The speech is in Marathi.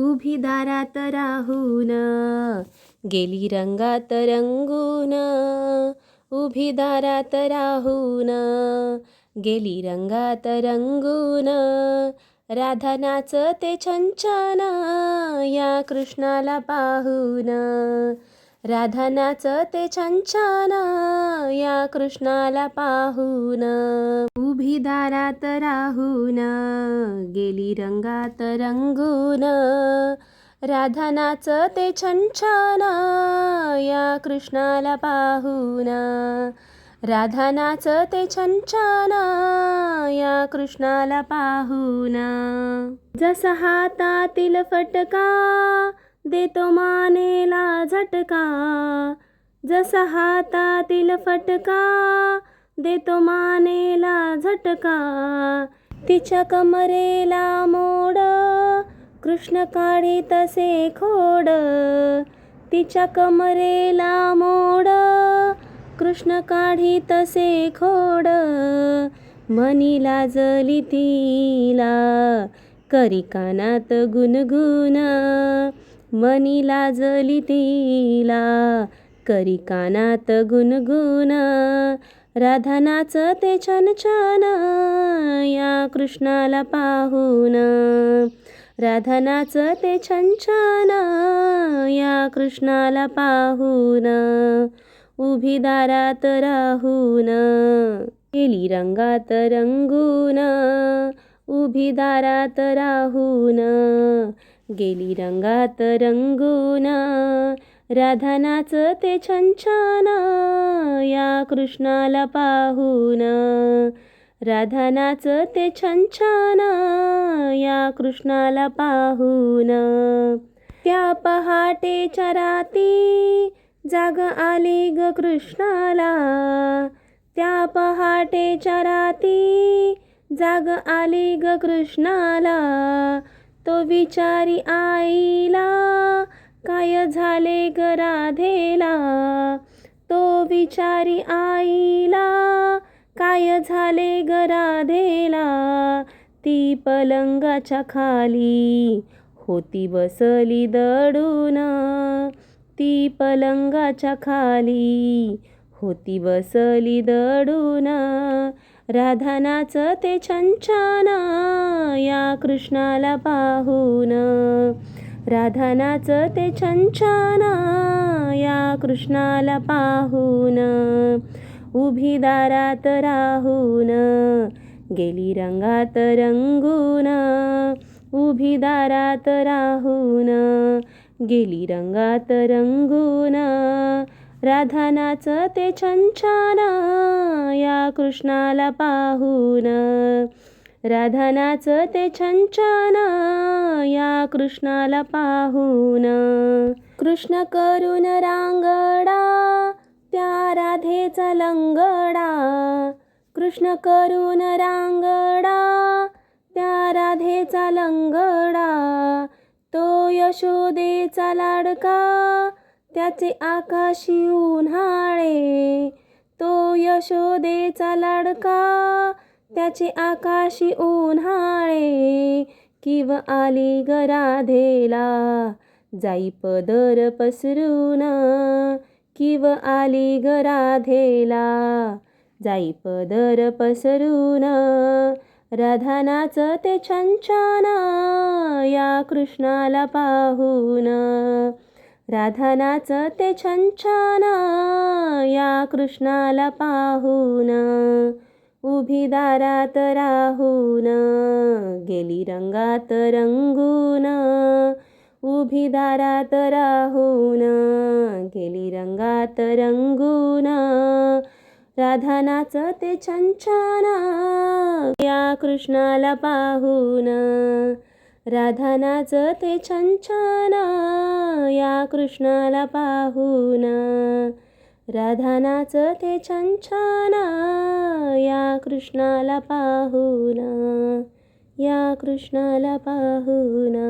उभी दारात राहून गेली रंगात रंगून उभी दारात राहून गेली रंगात रंगून राधा नाचते छंछन या कृष्णाला पाहून. राधा नाचते छंछन या कृष्णाला पाहून. उभी दारात राहून गेली रंगात रंगून. राधा नाचते छान या कृष्णाला पाहून. राधा नाचते छान या कृष्णाला पाहून. जसा हातातील फटका देतो मानेला झटका जसा हातातील फटका देतो मानेला झटका. तिच्या कमरेला मोड. कृष्ण काढी तसे खोड. तिच्या कमरेला मोड. कृष्ण काढी तसे खोड. मनी लाजली तिला. करी कानात गुणगुण मनी लाजली तिला. करी कानात गुणगुण राधा नाचते छान छान या कृष्णाला पाहून. राधा नाचते छान छान या कृष्णाला पाहून. उभी दारात राहून गेली रंगात रंगून. उभी दारात राहून गेली रंगात रंगून. राधा नाचते छान या कृष्णाला पाहून. राधा नाचते छान या कृष्णाला पाहून. त्या पहाटेच्या राती जाग आली ग कृष्णाला. त्या पहाटेच्या राती जाग आली ग कृष्णाला. तो विचारी आईला काय झाले गराधेला तो विचारी आईला काय झाले गराधेला ती पलंगाच्या खाली होती बसली दडून. ती पलंगाच्या खाली होती बसली दडून. राधानाच ते छान या कृष्णाला पाहून राधा ते छान या कृष्णाला पाहून उभी दारात राहून गेली रंगात रंगून उभी दारात राहून गेली रंगात रंगून राधा ते छान या कृष्णाला पाहून राधानाचं ते छान या कृष्णाला पाहून. कृष्ण करून रांगडा त्या राधेचा लंगडा. कृष्ण करून रांगडा त्या राधेचा लंगडा. तो यशोदेचा लाडका त्याचे आकाशी उन्हाळे. तो यशोदेचा लाडका त्याचे आकाशी उन्हाळे किव आली गराधेला. जाई पदर पसरून किव आली गराधेला. जाई पदर पसरून राधानाच ते छान या कृष्णाला पाहून. राधानाच ते छान या कृष्णाला पाहून. उभी दारात राहून गेली रंगात रंगून. उभी दारात राहून गेली रंगात रंगून. राधा नाचते छान या कृष्णाला पाहून राधा नाचते छान या कृष्णाला पाहून. राधानाचं ते छान या कृष्णाला पाहुना या कृष्णाला पाहुना